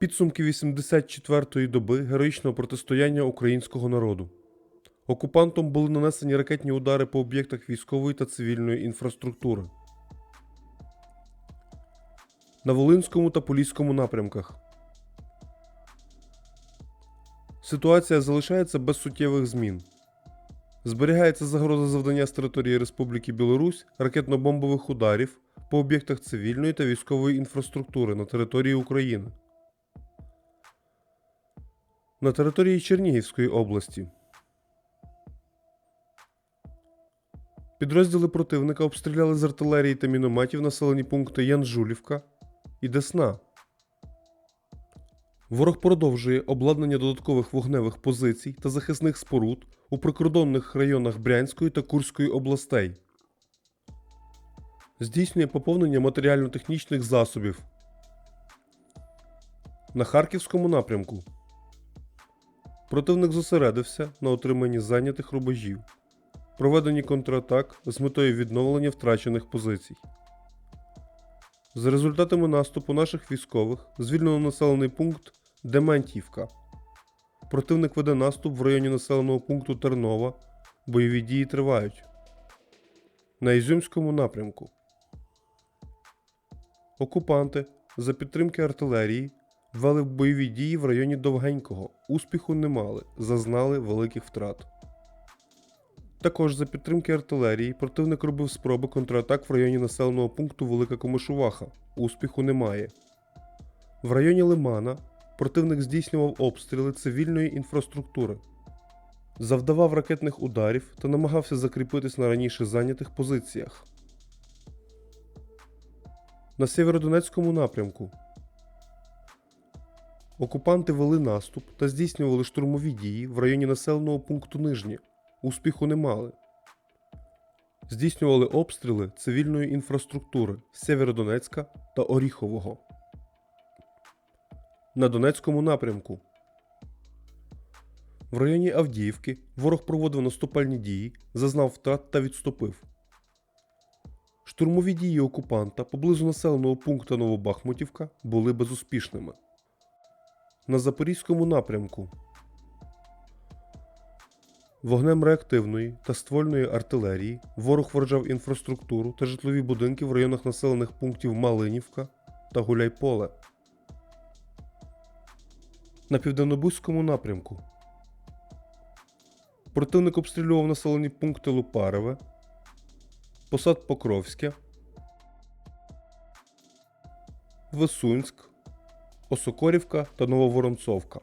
Підсумки 84-ї доби героїчного протистояння українського народу. Окупантом були нанесені ракетні удари по об'єктах військової та цивільної інфраструктури. На Волинському та Поліському напрямках. Ситуація залишається без суттєвих змін. Зберігається загроза завдання з території Республіки Білорусь ракетно-бомбових ударів по об'єктах цивільної та військової інфраструктури на території України. На території Чернігівської області. Підрозділи противника обстріляли з артилерії та мінометів населені пункти Янжулівка і Десна. Ворог продовжує обладнання додаткових вогневих позицій та захисних споруд у прикордонних районах Брянської та Курської областей. Здійснює поповнення матеріально-технічних засобів. На Харківському напрямку. Противник зосередився на отриманні зайнятих рубежів, проведенні контратак з метою відновлення втрачених позицій. За результатами наступу наших військових звільнено населений пункт Дементівка. Противник веде наступ в районі населеного пункту Тернова. Бойові дії тривають. На Ізюмському напрямку. Окупанти за підтримки артилерії вели бойові дії в районі Довгенького. Успіху не мали, зазнали великих втрат. Також за підтримки артилерії противник робив спроби контратак в районі населеного пункту Велика Комишуваха. Успіху немає. В районі Лимана противник здійснював обстріли цивільної інфраструктури, завдавав ракетних ударів та намагався закріпитись на раніше зайнятих позиціях. На Сєвєродонецькому напрямку окупанти вели наступ та здійснювали штурмові дії в районі населеного пункту Нижнє. Успіху не мали. Здійснювали обстріли цивільної інфраструктури Сєвєродонецька та Оріхового. На Донецькому напрямку. В районі Авдіївки ворог проводив наступальні дії, зазнав втрат та відступив. Штурмові дії окупанта поблизу населеного пункту Новобахмутівка були безуспішними. На Запорізькому напрямку Вогнем реактивної та ствольної артилерії ворог вражав інфраструктуру та житлові будинки в районах населених пунктів Малинівка та Гуляйполе. На південнобузькому напрямку противник обстрілював населені пункти Лупареве, Посад Покровське, Висунськ, Осокорівка та Нововоронцовка.